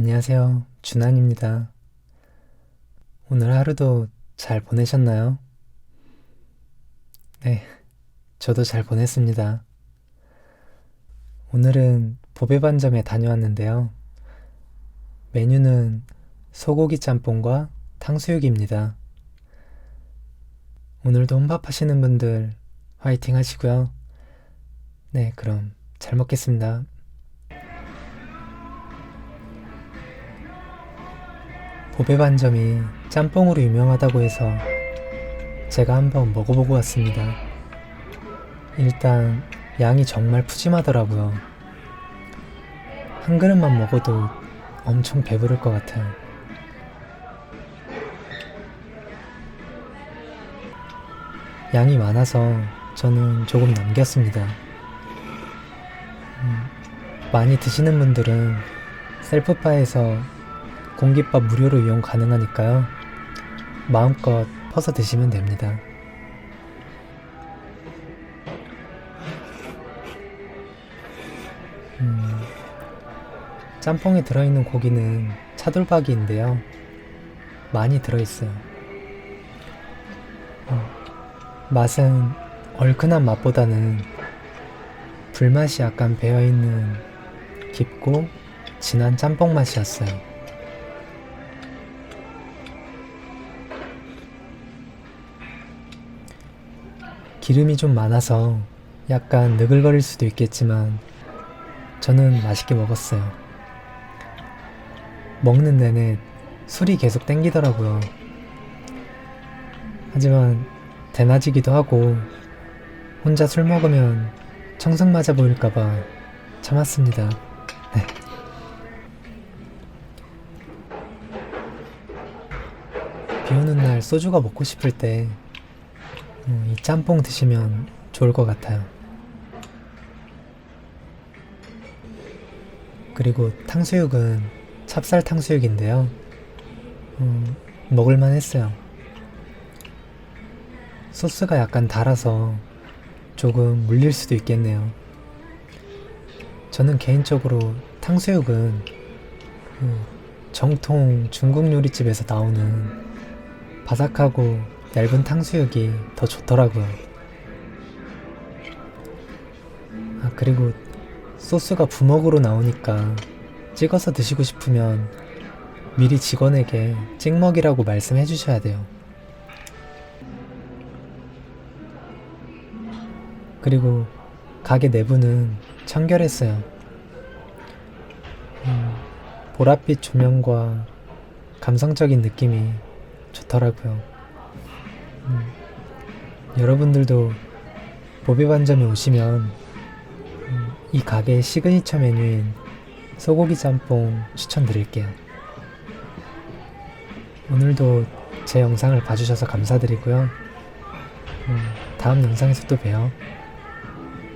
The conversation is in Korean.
안녕하세요. 준환입니다. 오늘 하루도 잘 보내셨나요? 네, 저도 잘 보냈습니다. 오늘은 보배반점에 다녀왔는데요. 메뉴는 소고기 짬뽕과 탕수육입니다. 오늘도 혼밥 하시는 분들 화이팅 하시고요. 네, 그럼 잘 먹겠습니다. 보배반점이 짬뽕으로 유명하다고 해서 제가 한번 먹어보고 왔습니다. 일단 양이 정말 푸짐하더라고요. 한 그릇만 먹어도 엄청 배부를 것 같아요. 양이 많아서 저는 조금 남겼습니다. 음, 많이 드시는 분들은 셀프바에서 공깃밥 무료로 이용 가능하니까요. 마음껏 퍼서 드시면 됩니다. 음, 짬뽕에 들어있는 고기는 차돌박이인데요. 많이 들어있어요. 어, 맛은 얼큰한 맛보다는 불맛이 약간 배어있는 깊고 진한 짬뽕 맛이었어요. 기름이 좀 많아서 약간 느글거릴 수도 있겠지만 저는 맛있게 먹었어요. 먹는 내내 술이 계속 땡기더라고요. 하지만 대낮이기도 하고 혼자 술 먹으면 청승 맞아 보일까봐 참았습니다. 네. 비 오는 날 소주가 먹고 싶을 때 음, 이 짬뽕 드시면 좋을 것 같아요. 그리고 탕수육은 찹쌀 탕수육인데요. 음, 먹을만 했어요. 소스가 약간 달아서 조금 물릴 수도 있겠네요. 저는 개인적으로 탕수육은 그 정통 중국 요리집에서 나오는 바삭하고 얇은 탕수육이 더 좋더라고요. 아, 그리고 소스가 부먹으로 나오니까 찍어서 드시고 싶으면 미리 직원에게 찍먹이라고 말씀해 주셔야 돼요. 그리고 가게 내부는 청결했어요. 음, 보랏빛 조명과 감성적인 느낌이 좋더라고요. 음, 여러분들도 보비반점에 오시면 음, 이 가게의 시그니처 메뉴인 소고기 짬뽕 추천드릴게요. 오늘도 제 영상을 봐주셔서 감사드리고요. 음, 다음 영상에서 또 봬요.